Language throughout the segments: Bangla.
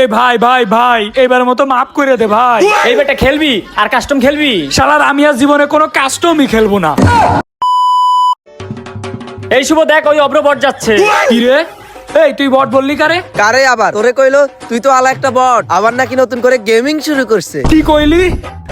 এ ভাই ভাই ভাই এবার মতো মাফ করে দে ভাই। এই বেটা খেলবি? আর কাস্টম খেলবি? শালার আমি আর জীবনে কোনো কাস্টমই খেলব না। এই শুভ দেখ ওই অব্রবট যাচ্ছে। কি রে এই তুই বট বললি কারে? কারে আবার? তোরে কইলো তুই তো আলা একটা বট। আবার নাকি নতুন করে গেমিং শুরু করছে। কি কইলি?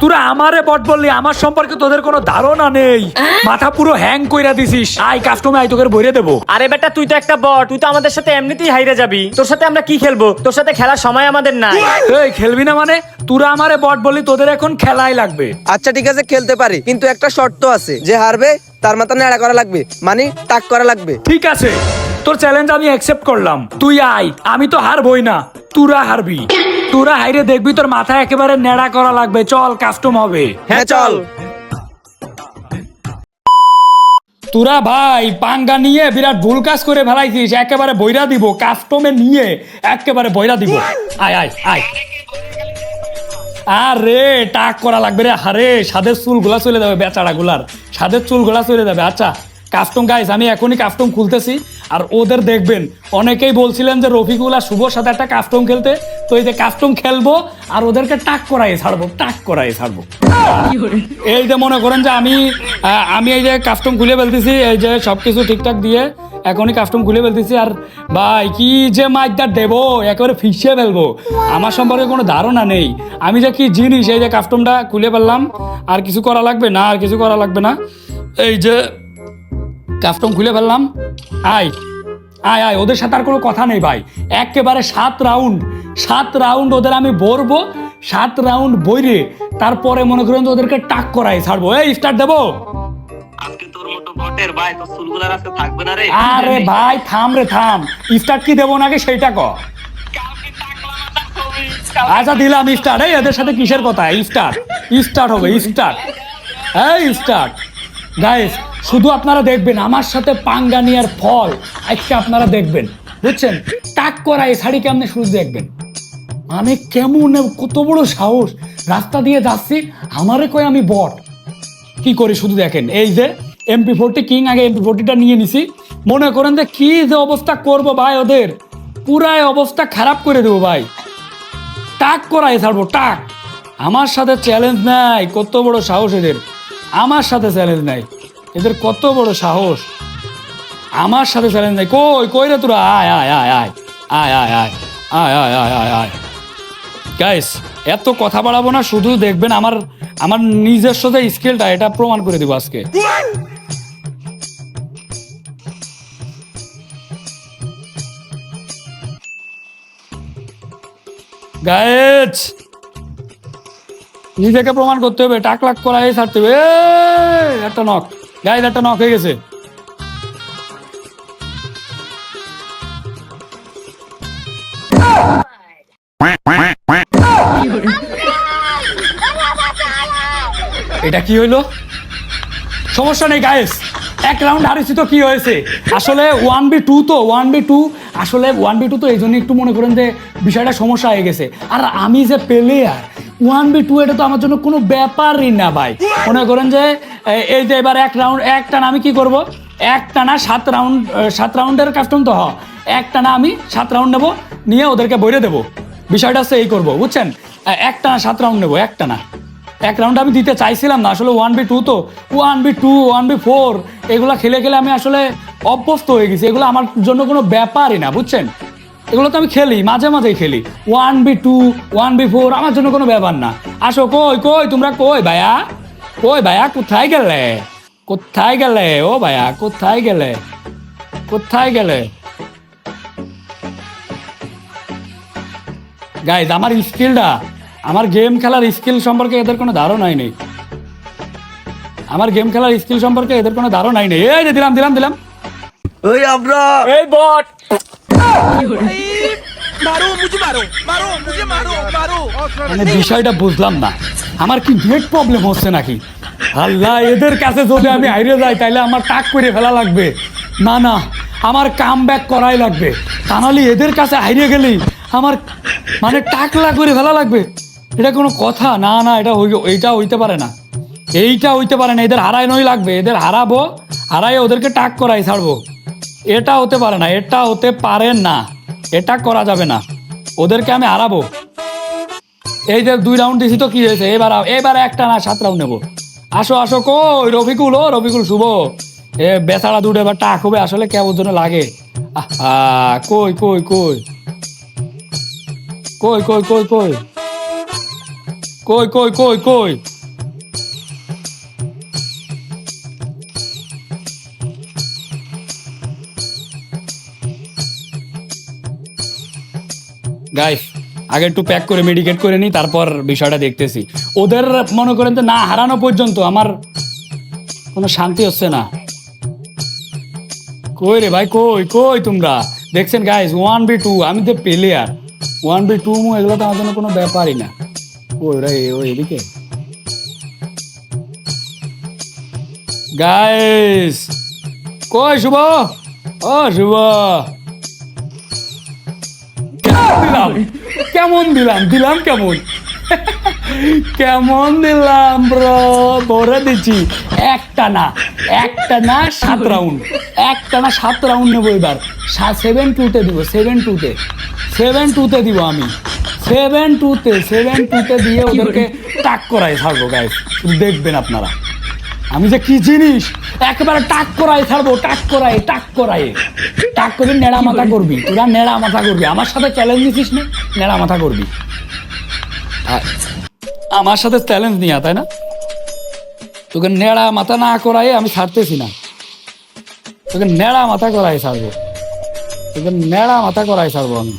তোরা আমারে বট বললি আমার সম্পর্কে তোদের কোনো ধারণা নেই। মাথা পুরো হ্যাং কইরা দিছিস। আই কাস্টমে আই তোকে ভরে দেবো। আরে বেটা তুই তো একটা বট তুই তো আমাদের সাথে এমনিতেই হাইরে যাবি। তোর সাথে আমরা কি খেলব? তোর সাথে খেলার সময় আমাদের নাই। এই খেলবি না মানে? তোরা আমারে বট বললি তোদের এখন খেলাই লাগবে। আচ্ছা ঠিক আছে খেলতে পারি। কিন্তু একটা শর্ত আছে। যে হারবে তার মাথা নেড়া করা লাগবে। মানে টাক করা লাগবে। ঠিক আছে। তোর চ্যালেঞ্জ আমি অ্যাকসেপ্ট করলাম। তুই আয় আমি তো হারবই না। তোরা হারবি। তোরা হাইরে দেখবি তোর মাথা একেবারে নেড়া করা লাগবে। চল কাস্টম হবে। হ্যাঁ চল। তোরা ভাই পাঙ্গা নিয়ে বিরাট ভুল কাজ করে ফেলাইছিস। একেবারে বইরা দিব কাস্টমে নিয়ে একেবারে বইরা দিব। আয় আয় আয়। আরে টাক করা লাগবে রে। আরে সাদের চুলগুলা চলে যাবে বেচারা গুলার সাদের চুলগুলা চলে যাবে। আচ্ছা। কাস্টম গাইস আমি এখনই কাস্টম খুলতেছি। আর ওদের দেখবেন, অনেকেই বলছিলেন যে, রফিকুল আর শুভর সাথে একটা কাস্টম খেলতে। তো এই যে কাস্টম খেলব, আর ওদেরকে টাক করাই ছাড়বো, টাক করাই ছাড়বো। এই যে মনে করেন যে আমি আমি এই যে কাস্টম খুলে ফেলতেছি, এই যে সবকিছু ঠিকঠাক দিয়ে এখনই কাস্টম খুলে ফেলতেছি। আর ভাই, কি যে মাইকটা দেবো, একেবারে ফিসে ফেলব। আমার সম্পর্কে কোনো ধারণা নেই। আমি যে কি জিনিস এই যে কাস্টমটা খুলে ফেললাম, আর কিছু করা লাগবে না, আর কিছু করা লাগবে না। এই যে কাস্টম খুলে ফেললাম। আয় আয় আয় ওদের সাথে আর কোনো কথা নেই ভাই। একেবারে সাত রাউন্ড সাত রাউন্ড ওদের আমি বলব সাত রাউন্ড বইরে তারপরে মনে করেন যে ওদেরকে টাক করাই ছাড়বো। এই স্টার্ট দেবো? আরে ভাই থাম রে থাম। স্টার্ট কি দেবো নাকি সেইটা ক? আচ্ছা দিলাম স্টার্ট এই এদের সাথে কিসের কথা? স্টার্ট স্টার্ট হবে স্টার্ট এই স্টার্ট গাইস শুধু আপনারা দেখবেন, আমার সাথে পাঙ্গা নেওয়ার ফল আজকে আপনারা দেখবেন। বুঝছেন? টাক করা এই শাড়ি কেমনে শুরু দেখবেন? মানে কেমন, কত বড় সাহস। রাস্তা দিয়ে যাচ্ছি, আমারে কয় আমি বট কি করি শুধু দেখেন? এই যে এমপি ফোরটি কিং আগে এমপি ফোরটিটা নিয়ে নিছি। মনে করেন যে কি যে অবস্থা করব ভাই ওদের। পুরাই অবস্থা খারাপ করে দেবো ভাই। টাক করাই ছাড়বো, টাক। আমার সাথে চ্যালেঞ্জ নাই, কত বড় সাহস এদের। আমার সাথে চ্যালেঞ্জ নাই। এদের কত বড় সাহস? আমার সাথে চ্যালেঞ্জ নেই। কই কই রে তোরা? আয় আয় আয় আয়। আয় আয় আয়। আয় আয় আয় আয় আয়। গাইস এত কথা বাড়াবো না, শুধু দেখবেন আমার আমার নিজস্ব যে স্কিলটা, এটা প্রমাণ করে দিব আজকে। গাইজ নিজেকে প্রমাণ করতে হবে টাক লাক করা ছাড়তে হবে। একটা নক গাইজ একটা নক হয়ে গেছে। এটা কি হইল? সমস্যা নেই গায়েস এক রাউন্ড হারিয়েছি তো কি হয়েছে? আসলে ওয়ান বি টু তো ওয়ান বি টু আসলে ওয়ান বি টু তো এই জন্য একটু মনে করেন যে বিষয়টা সমস্যা হয়ে গেছে। আর আমি যে প্লেয়ার ওয়ান বি টু এটা তো আমার জন্য কোনো ব্যাপারই না ভাই। মনে করেন যে এই যে এবার এক রাউন্ড এক টানা আমি কি করব? এক টানা সাত রাউন্ড সাত রাউন্ডের কাস্টম তো হ। এক টানা আমি সাত রাউন্ড নেব, নিয়ে ওদেরকে বইরে দেবো। বিষয়টা হচ্ছে এই করব, বুঝছেন? এক টানা সাত রাউন্ড নেব এক টানা এক রাউন্ড আমি দিতে চাইছিলাম না, আসলে ওয়ান বি টু তো। One v two, one v four, এগুলো খেলে খেলে আমি আসলে অভ্যস্ত হয়ে গেছি। এগুলো আমার জন্য কোনো ব্যাপারই না, বুঝছেন? এগুলো তো আমি খেলি মাঝে মাঝেই খেলি। One v two one v four আমার জন্য কোনো ব্যাপার না। আসো কই কই তোমরা কই ভাইয়া? কই ভাইয়া কোথায় গেলে? কোথায় গেলে? ও ভাইয়া কোথায় গেলে? কোথায় গেলে? গাইজ আমার স্কিলটা আমার গেম খেলার স্কিল সম্পর্কে এদের কোনো ধারণাই নেই। আমার গেম খেলার স্কিল সম্পর্কে এদের কোনো ধারণাই নেই। এই যে দিলাম দিলাম দিলাম। ওই আমরা এই বট। মানে বিষয়টা বুঝলাম না। আমার কি নেট প্রবলেম হচ্ছে নাকি? আল্লাহ, এদের কাছে যদি আমি হাইরে যাই আমার টাক করে ফেলা লাগবে। না না, আমার কাম ব্যাক করাই লাগবে। তা নাহলে এদের কাছে হাইরে গেলেই আমার মানে টাকলা করে ফেলা লাগবে। এটা কোনো কথা? না না, এটা এইটা হইতে পারে না। এইটা হইতে পারে না। এদের হারাই নই লাগবে। এদের হারাবো হারাই ওদেরকে টাক করাই ছাড়বো। এটা হতে পারে না, এটা হতে পারে না, এটা করা যাবে না। ওদেরকে আমি হারাবো। এই যে দুই রাউন্ড দিছি তো কি হয়েছে? এবার এবার একটা না, সাত রাউন্ড নেব। আসো আসো, কই রফিকুল, ও রফিকুল, শুভ। এ বেচারা দুটো এবার টাক হবে, আসলে কেমন জন্য লাগে। কই কই কই? কই কই কই কই? কই কই কই কই? গাইস আগে একটু প্যাক করে মেডিকেট করে নিই, তারপর বিষয়টা দেখতেছি। ওদের মনে করেন তো না, হারানো পর্যন্ত আমার কোনো শান্তি হচ্ছে না। কই রে ভাই, কই কই তোমরা? দেখছেন গাইস ওয়ান বি টু আমি তো প্লেয়ার ওয়ান বি টু মু এগুলো তো আমার জন্য কোনো ব্যাপারই না। ওই রে, ওই এদিকে? গাইস কই শুভ? ও, শুভ। দিলাম। কেমন দিলাম? দিলাম কেমন? কেমন দিলাম ব্রো ভরে দিচ্ছি একটা না একটা না সাত রাউন্ড একটা না সাত রাউন্ড নেব এবার। সেভেন টুতে দিব সেভেন টুতে সেভেন টুতে দিব আমি। সেভেন টুতে সেভেন টুতে দিয়ে ওদেরকে টাক করাই থাকব গাইস দেখবেন আপনারা। আমি যে কি জিনিস? একেবারে টাক করাই ছাড়বো, টাক করাই টাক করাই টাক করে নেড়া মাথা করবি। তোরা নেড়া মাথা করবি। আমার সাথে চ্যালেঞ্জ দিছিস না, নেড়া মাথা করবি। আমার সাথে চ্যালেঞ্জ নিয়ে, তাই না? তোকে নেড়া মাথা না করাই আমি ছাড়তেছি না। তোকে নেড়া মাথা করাই ছাড়বো। তোকে নেড়া মাথা করাই ছাড়বো আমি।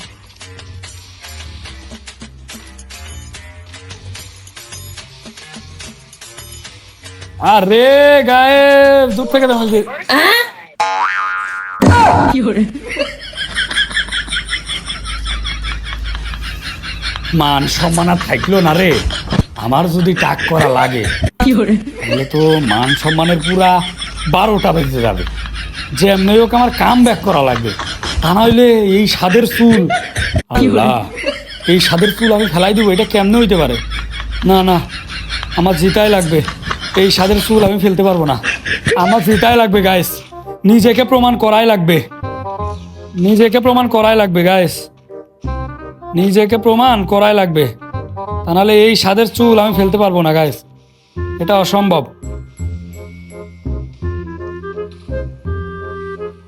আরে গায়ে, দূর থেকে দেখো মান সম্মান আর থাকল না রে। আমার যদি টাক করা লাগে, তাহলে তো মান সম্মানের পুরা বারোটা বেজে যাবে। যে এমনি হোক আমার কাম ব্যাক করা লাগবে। তা নইলে এই স্বাদের চুল। আল্লাহ, এই স্বাদের চুল আমি ফেলাই দিব, এটা কেমনে হইতে পারে? না না, আমার জিতাই লাগবে। এই স্বাদের চুল আমি ফেলতে পারব না। আমার জিতাই লাগবে গাইস নিজেকে প্রমাণ করাই লাগবে। নিজেকে প্রমাণ করাই লাগবে গাইস নিজেকে প্রমাণ করাই লাগবে। তা নাহলে এই স্বাদের চুল আমি ফেলতে পারব না গাইস এটা অসম্ভব।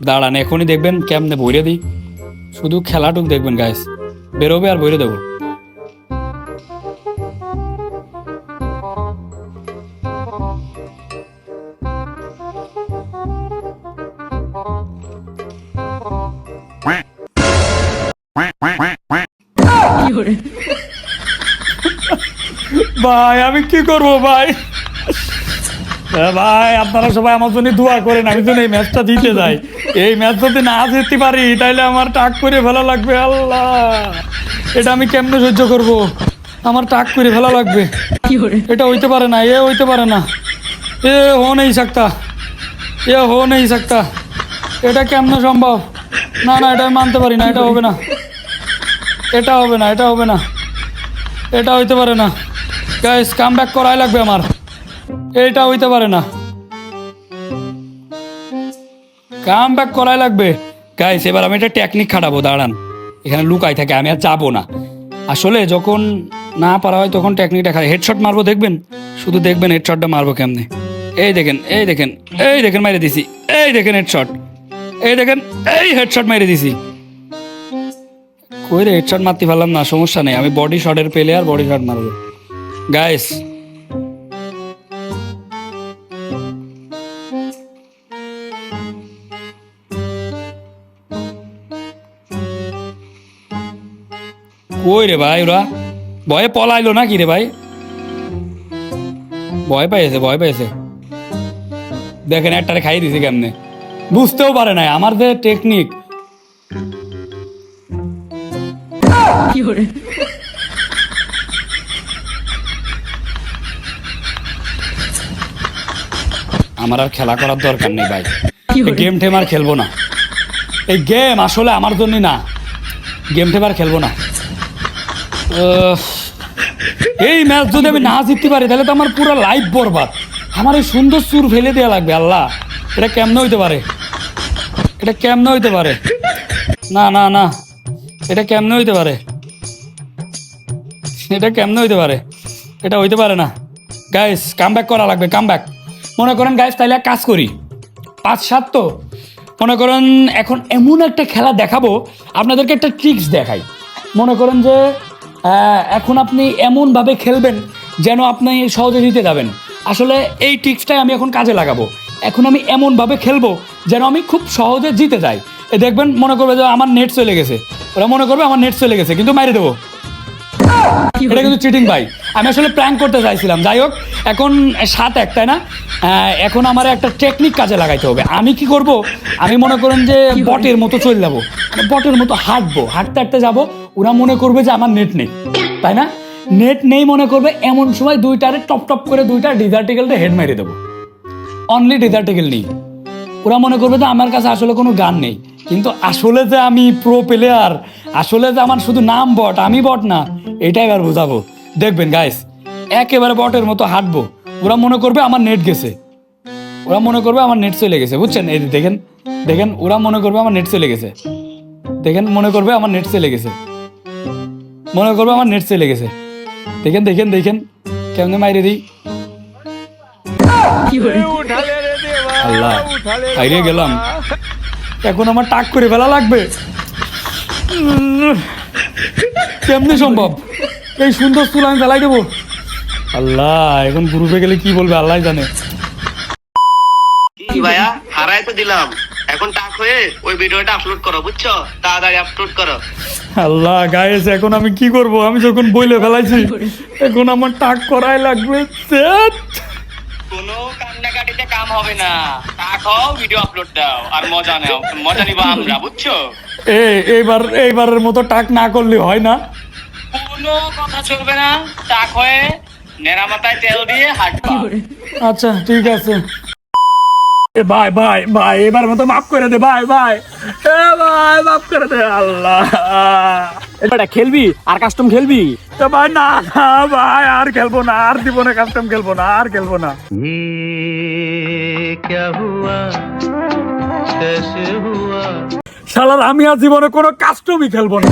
দাঁড়ান, এখনই দেখবেন কেমনে বইরে দিই। শুধু খেলাটুক দেখবেন গাইস বেরোবে আর বইরে দেবো। ভাই আমি কি করব ভাই? ভাই আপনারা সবাই আমার জন্য দোয়া করেন আমি যেন এই ম্যাচটা দিতে যাই। এই ম্যাচ যদি না জিততে পারি তাহলে আমার টাক করে ফেলা লাগবে আল্লাহ। এটা আমি কেমনে সহ্য করব? আমার টাক করে ফেলা লাগবে। এটা হইতে পারে না এ হইতে পারে না। এ হো নেই সাকতা। এ হো নেই সাকতা। এটা কেমন সম্ভব? না না এটা আমি মানতে পারি না এটা হবে না। এটা হবে না এটা হবে না। এটা হইতে পারে না। গাইস কাম ব্যাক করাই লাগবে আমার। এটা হইতে পারে না। কাম ব্যাক করাই লাগবে। গাইস এবার আমি একটা টেকনিক খাটাবো, দাঁড়ান। এখানে লুকাই থাকে, আমি আর যাব না। আসলে যখন না পারা হয়, তখন টেকনিকটা খাই। হেডশট মারবো, দেখবেন? শুধু দেখবেন হেডশটটা মারবো কেমনে? এই দেখেন এই দেখেন এই দেখেন মেরে দিছি। এই দেখেন হেডশট এই দেখেন, এই হেডশট মেরে দিছি। কই রে হেডশট মারতে পারলাম না, সমস্যা নেই। আমি বডি শটের পেলে আর বডি শট মারবো। গাইস কই রে ভাই ওরা? ভয়ে পলাইলো না কি রে ভাই? ভয় পাইছে ভয় পাইছে। দেখেন একটারে খাই দিছে কেমনে? বুঝতেও পারে নাই, আমার যে টেকনিক আমার আর খেলা করার দরকার নেই ভাই। গেম টেম আর খেলব না। এই গেম আসলে আমার জন্য না। গেম টেম আর খেলব না। এই ম্যাচ যদি আমি না জিততে পারি তাহলে তো আমার পুরো লাইফ বরবাদ। আমার এই সুন্দর সুর ফেলে দেওয়া লাগবে আল্লাহ। এটা কেমনে হইতে পারে? এটা কেমনে হইতে পারে? না না না। এটা কেমনে হইতে পারে? এটা কেমনে হইতে পারে? এটা হইতে পারে না। গাইস কাম ব্যাক করা লাগবে কাম ব্যাক মনে করেন গাইস তাইলে কাজ করি। পাঁচ সাত তো। মনে করেন এখন এমন একটা খেলা দেখাবো আপনাদেরকে একটা ট্রিক্স দেখাই। মনে করেন যে এখন আপনি এমনভাবে খেলবেন যেন আপনি সহজে জিতে যাবেন। আসলে এই ট্রিক্সটাই আমি এখন কাজে লাগাবো। এখন আমি এমনভাবে খেলব যেন আমি খুব সহজে জিতে যাই। এ দেখবেন মনে করবে যে আমার নেট চলে গেছে। ওরা মনে করবে আমার নেট চলে গেছে কিন্তু মাইরে দেবো। এটা কিন্তু চিটিং ভাই। আমি আসলে প্র্যাঙ্ক করতে চাইছিলাম। যাই হোক এখন সাত এক তাই না? এখন আমার একটা টেকনিক কাজে লাগাইতে হবে। আমি কি করব? আমি মনে করেন যে বটের মতো চলে যাব। মানে বটের মতো হাঁটবো। হাঁটতে হাঁটতে যাব। ওরা মনে করবে যে আমার নেট নেই। তাই না? নেট নেই মনে করবে এমন সময় দুইটারে টপ টপ করে দুইটা ডিজার্টিকেলটা হেড মেরে দেবো। অনলি ডিজার্টিকেল নেই। ওরা মনে করবে যে আমার কাছে আসলে কোনো গান নেই। কিন্তু আসলে যে আমি প্রো প্লেয়ার আসলে যে আমার শুধু নাম বট আমি বট না এটাই এবার বোঝাবো। দেখবেন গাইস একেবারে বটের মতো হাঁটবো। ওরা মনে করবে আমার নেট গেছে। ওরা মনে করবে আমার নেট চলে গেছে, বুঝছেন? এই দেখেন দেখেন, ওরা মনে করবে আমার নেট চলে গেছে। দেখেন, মনে করবে আমার নেট চলে গেছে। মনে করবে আমার নেট চলে গেছে। দেখেন দেখেন দেখেন, কেমনে মাইরে দিই। আল্লাহ গেলাম। এখন আমার টাক করে ফেলা লাগবে। কেমনে সম্ভব? এই সুন্দর চুল আমি ফেলাই দেবো। আল্লাহ এখন গ্রুপে গেলে কি বলবে আল্লাহ জানে। কি ভাইয়া? হারাই তো দিলাম। এখন টাক হয়ে ওই ভিডিওটা আপলোড করো বুঝছ? তাড়াতাড়ি আপলোড করো। আল্লাহ গায়েস এখন আমি কি করব? আমি যখন বইলে ফেলাইছি এখন আমার টাক করাই লাগবে। কোনো কান্নাকাটিতে কাম হবে না। টাক হও ভিডিও আপলোড দাও আর মজা নাও। মজা নিবো আমরা বুঝছ? এ এইবার এইবারের মতো টাক না করলে হয় না। কোনো কথা চলবে না। টাক হয়ে নেড়া মাথায় তেল দিয়ে হাঁটবা আচ্ছা ঠিক আছে। এ ভাই ভাই ভাই এবার মতো মাফ করে দে ভাই ভাই। এ ভাই মাফ করে দে আল্লাহ। এটা খেলবি? আর কাস্টম খেলবি? এ ভাই না না ভাই আর খেলব না আর দিব না কাস্টম খেলব না আর খেলব না। শালার আমি আর জীবনে কোনো কাস্টমই খেলব না।